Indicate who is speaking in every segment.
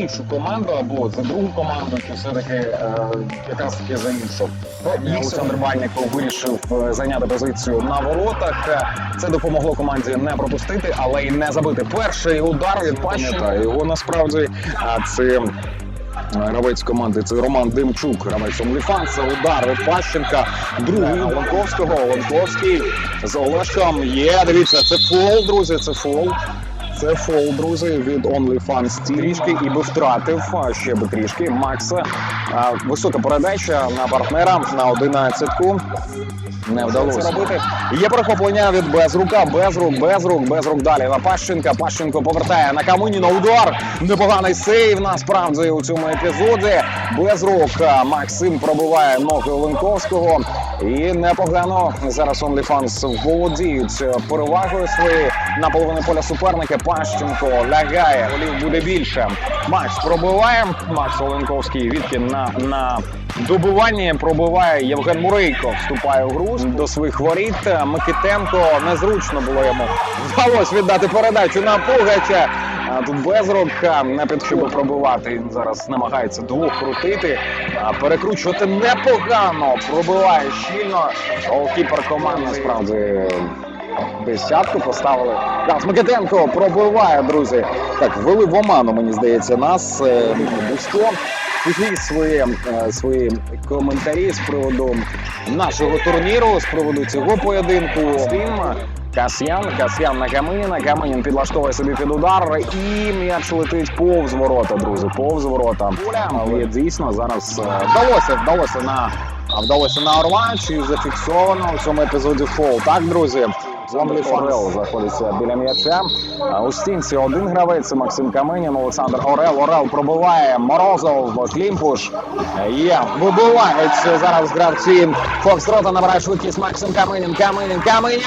Speaker 1: іншу команду або за другу команду, чи все-таки е, якраз таки за іншу. Олександр Бальников вирішив е, зайняти позицію на воротах. Е, Це допомогло команді не пропустити, але й не забити. Перший удар від Пащенка. Його насправді а, це. Гравець команди це Роман Демчук, гравець Омліфанса, удар від Пащенка, другий від Ланковського. Ланковський з Олешком є. Дивіться, це фол, друзі, це фол. Це фол, друзі, від OnlyFans трішки і би втратив ще би трішки. Макса. Висока передача на партнера на одинадцятку. Не вдалося робити. Є перехоплення від Безрука, Безрук, Безрук, Безрук далі на Пащенка. Пащенко повертає на Каминіна удар. Непоганий сейв насправді у цьому епізоді. Безрук Максим пробиває ноги Оленковського. І непогано зараз OnlyFans володіють перевагою своєю на половину поля суперника. Пащенко лягає. Голів буде більше. Макс пробиває. Макс Оленковський відкін на, на добиванні пробиває Євген Мурейко. Вступає в гру до своїх воріт. Микитенко незручно було йому. Вдалося віддати передачу на Пугача. А тут безрук не під щоб пробивати. Він зараз намагається двох крутити, а, перекручувати непогано. Пробиває щільно. Голкіпер команд насправді десятку поставили. Так, Микитенко пробиває, друзі. Так, ввели в оману, мені здається, нас е, Буско. Пишіть свої, е, свої коментарі з приводу нашого турніру, з приводу цього поєдинку. Касьян, Касьян на Каменіна, Каменін підлаштовує собі під удар і м'яч летить повз ворота, друзі, повз ворота. Але дійсно зараз е, вдалося, вдалося на вдалося на Орла, чи зафіксовано у цьому епізоді фол. Так, друзі. Зомблі Орел знаходиться біля м'яча. У стінці один гравець Максим Каменін, Олександр Орел. Орел пробиває Морозов, Клімпуш. Є, вибивають зараз гравці Фокстрота, набирає швидкість Максим Каменін, Каменін, Каменін.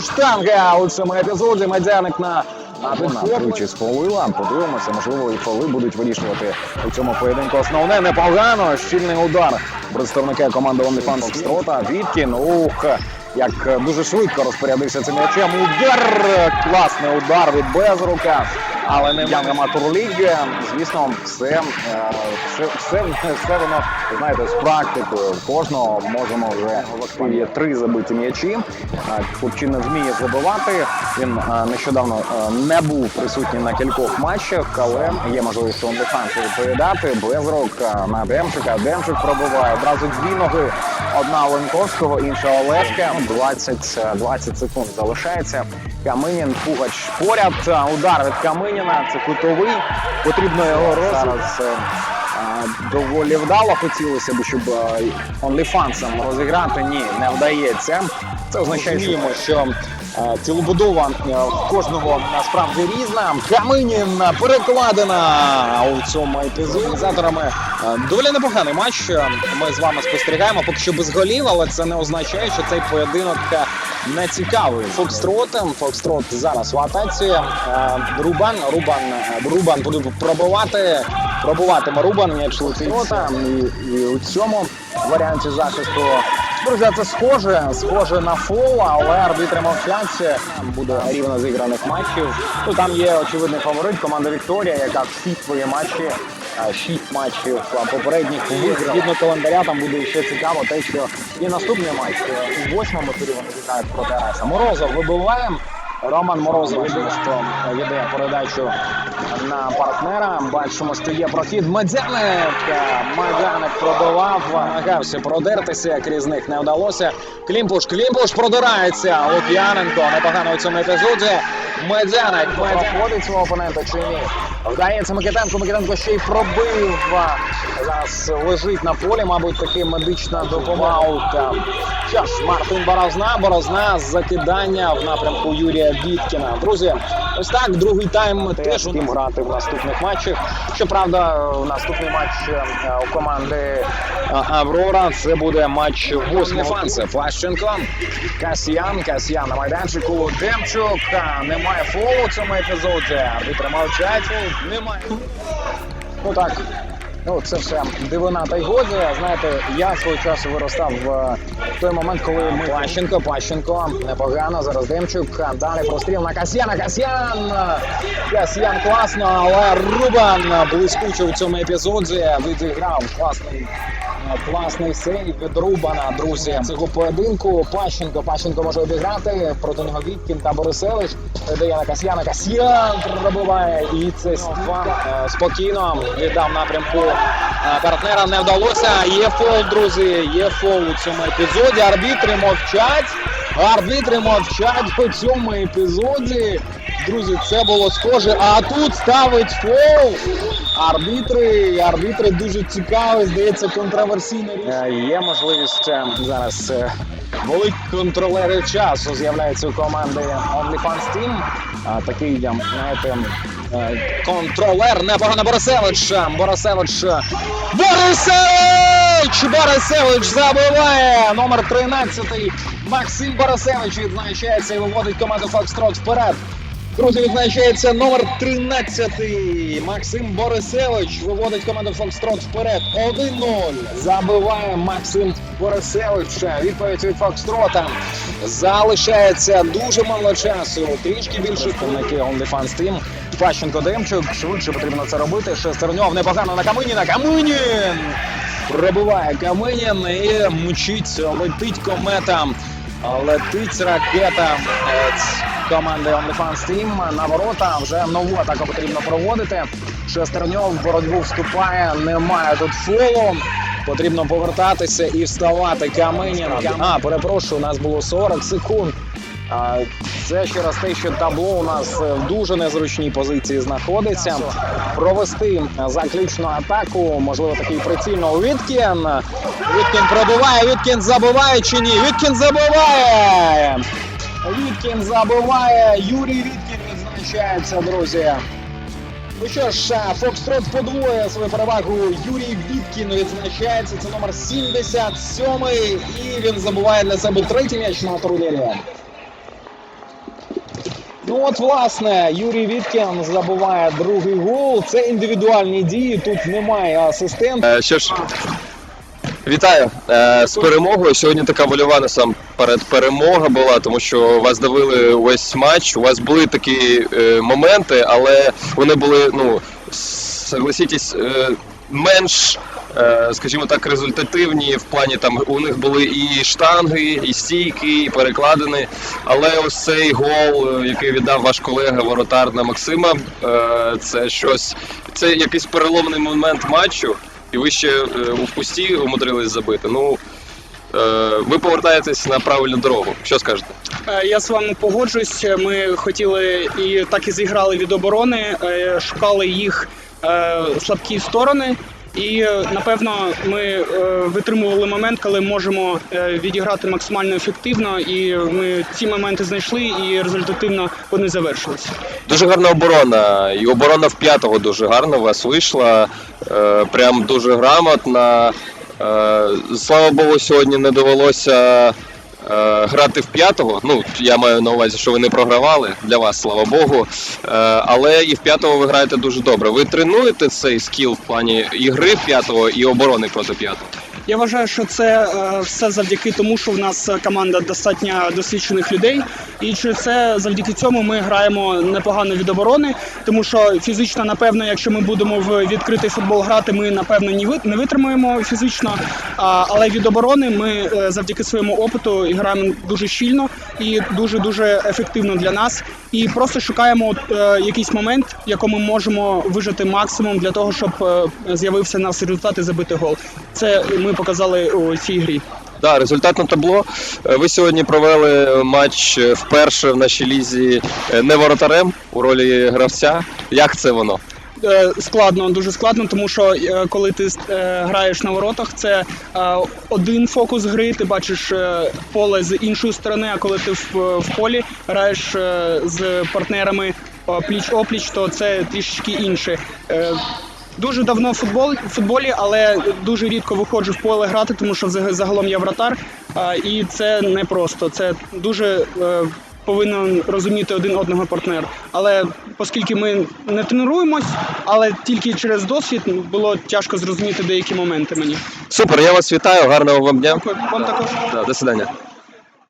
Speaker 1: Штанга у цьому епізоді. Медяник на на тричі сполила. Подивимося, можливо, і фоли будуть вирішувати у цьому поєдинку. Основне непогано. Щільний удар представника команди OnlyFans Фокстрота. Віткін. Ух, як дуже швидко розпорядився цим м'ячем. Удар! Класний удар від Безрука. Але не Янга Турліг. Звісно, все, е, все, все, все воно, знаєте, з практикою. Кожного можемо вже в є три забиті м'ячі. Е, Хлопчина вміє забивати. Він е, нещодавно е, не був присутній на кількох матчах, але є можливість OnlyFans відповідати. Безрук е, на Демчика. Демчик пробиває одразу дві ноги. Одна Ленковського, інша Олешка. 20, е, 20 секунд залишається. Каминін, Пугач поряд. Е, Удар від Каминіна. Це кутовий. Потрібно його зараз. е, е, Доволі вдало хотілося б, щоб е, OnlyFans розіграти. Ні, не вдається. Це означає, Розуміємо, що е, цілобудова е, в кожного насправді різна. Каминін перекладена у цьому епізоді. Організаторами е, доволі непоганий матч. Е, Ми з вами спостерігаємо, поки що без голів, але це не означає, що цей поєдинок е, не цікавий. Фокстрот, Фокстрот зараз в атаці. Е, Рубан, Рубан, е, Рубан буде пробивати. Пробуватиме Рубан, м'яч летить. І, і у цьому варіанті захисту Друзі, це схоже, схоже на фол, але арбітри мовчать. Буде рівно зіграних матчів. Ну там є очевидний фаворит, команда Вікторія, яка всі свої матчі, шість матчів попередніх. Згідно календаря, там буде ще цікаво те, що і наступний матч е, у восьмому турі вони зіграють проти Ареса. Морозов вибиваємо. Роман Морозов що веде передачу на партнера. Бачимо, що є прохід. Медяник. Медяник пробивав, намагався продертися, як різних не вдалося. Клімпуш, Клімпуш продирається. Лук'яненко непогано у цьому епізоді. Медяник проходить свого опонента чи ні? Вдається Микитенко. Микитенко ще й пробив. Зараз лежить на полі, мабуть, таки медична допомога. Що ж, Мартин Борозна, Борозна закидання в напрямку Юрія Віткіна. Друзі, ось так, другий тайм теж тим грати в наступних матчах. Щоправда, наступний матч е, у команди е, Аврора це буде матч восьмого фанси. Плащенко, Касьян, Касьян на майданчику. Демчук. Е, Немає фолу у цьому епізоді. Арбітри мовчать. Немає. Ну так, Ну, це все дивина та й годі. Знаєте, я свого часу виростав в той момент, коли ми Пащенко, Пащенко, непогано, зараз Демчук, далі простріл на Касьяна, Касьян! Касьян класно, але Рубан блискуче у цьому епізоді відіграв класний Класний сейв від Рубана, друзі. Цього поєдинку Пащенко. Пащенко може обіграти. Проти нього Віткін та Борисевич. Дає на Касьяна. Касьян пробиває. І це Степан е, спокійно віддав напрямку е, партнера. Не вдалося. Є фол, друзі. Є фол у цьому епізоді. Арбітри мовчать. Арбітри мовчать у цьому епізоді. Друзі, це було схоже. А тут ставить фол. Арбітри, арбітри дуже цікаві, здається, контроверсійне рішення. Є можливість е, зараз е, великі контролери часу з'являються у команди OnlyFans Team. А, такий, знаєте, е, контролер непогано Борисевич. Борисевич. Борисевич! Борисевич забиває! Номер 13. Максим Борисевич відзначається і виводить команду Фокстрот вперед. Друзі, відзначається номер 13. Максим Борисевич виводить команду Фокстрот вперед. 1-0. Забиває Максим Борисевич. Відповідь від Фокстрота. Залишається дуже мало часу. Трішки більше представники OnlyFans Team. Пащенко Демчук. Швидше потрібно це робити. Шестерньов непогано на Каминіна. Каминін! Пробиває Каминін і мчить, летить комета. Летить ракета е, команди OnlyFans Team на ворота. Вже нову атаку потрібно проводити. Шестерньов в боротьбу вступає. Немає тут фолу. Потрібно повертатися і вставати. Каменін. А, перепрошую, у нас було 40 секунд. Це ще раз те, що табло у нас в дуже незручній позиції знаходиться. Провести заключну атаку, можливо, такий прицільно Віткін. Віткін пробиває, Віткін забиває чи ні? Віткін забиває! Віткін забиває, Юрій Віткін відзначається, друзі. Ну що ж, Фокстрот подвоює свою перевагу. Юрій Віткін відзначається. Це номер 77 і він забуває для себе третій м'яч на турнірі. Ну от, власне, Юрій Віткін забуває другий гол. Це індивідуальні дії. Тут немає асистента.
Speaker 2: Е, Що ж, вітаю е, з перемогою. Сьогодні така вольова насамперед перемога була, тому що вас давили увесь матч. У вас були такі е, моменти, але вони були, ну, согласитесь, е, менш. Е, Скажімо так, результативні в плані там у них були і штанги, і стійки, і перекладини. Але ось цей гол, е, який віддав ваш колега воротар на Максима, е, це щось, це якийсь переломний момент матчу і ви ще у впусті умудрились забити. Ну ви повертаєтесь на правильну дорогу. Що скажете?
Speaker 3: Я з вами погоджуюсь. Ми хотіли і так і зіграли від оборони, шукали їх слабкі сторони. І е, напевно ми е, витримували момент, коли можемо е, відіграти максимально ефективно, і ми ці моменти знайшли, і результативно вони завершилися.
Speaker 2: Дуже гарна оборона. І оборона в п'ятого дуже гарно у вас вийшла. Прям дуже грамотна. Слава Богу, сьогодні не довелося. Е, Грати в п'ятого, ну я маю на увазі, що ви не програвали для вас, слава Богу. Е, але і в п'ятого ви граєте дуже добре. Ви тренуєте цей скіл в плані ігри п'ятого і оборони проти п'ятого.
Speaker 3: Я вважаю, що це е, все завдяки тому, що в нас команда достатньо досвідчених людей, і чи це завдяки цьому ми граємо непогано від оборони, тому що фізично, напевно, якщо ми будемо в відкритий футбол грати, ми напевно не ви- не витримаємо фізично. Але від оборони ми е, завдяки своєму опиту граємо дуже щільно і дуже дуже ефективно для нас. І просто шукаємо е, якийсь момент, в якому ми можемо вижити максимум для того, щоб з'явився нас результат і забити гол. Це ми показали у цій грі.
Speaker 2: Да, результатне табло. Е, Ви сьогодні провели матч е, вперше в нашій лізі е, не воротарем у ролі гравця. Як це воно?
Speaker 3: Е, Складно, дуже складно, тому що е, коли ти е, граєш на воротах, це е, один фокус гри, ти бачиш е, поле з іншої сторони, а коли ти в, полі граєш е, з партнерами пліч опліч, то це трішечки інше. Дуже давно в футбол, в футболі, але дуже рідко виходжу в поле грати, тому що загалом я вратар. І це непросто. Це дуже е, повинен розуміти один одного партнер. Але оскільки ми не тренуємось, але тільки через досвід було тяжко зрозуміти деякі моменти мені.
Speaker 2: Супер, я вас вітаю, гарного вам дня.
Speaker 3: Дякую. Вам також.
Speaker 2: Да, до свидання.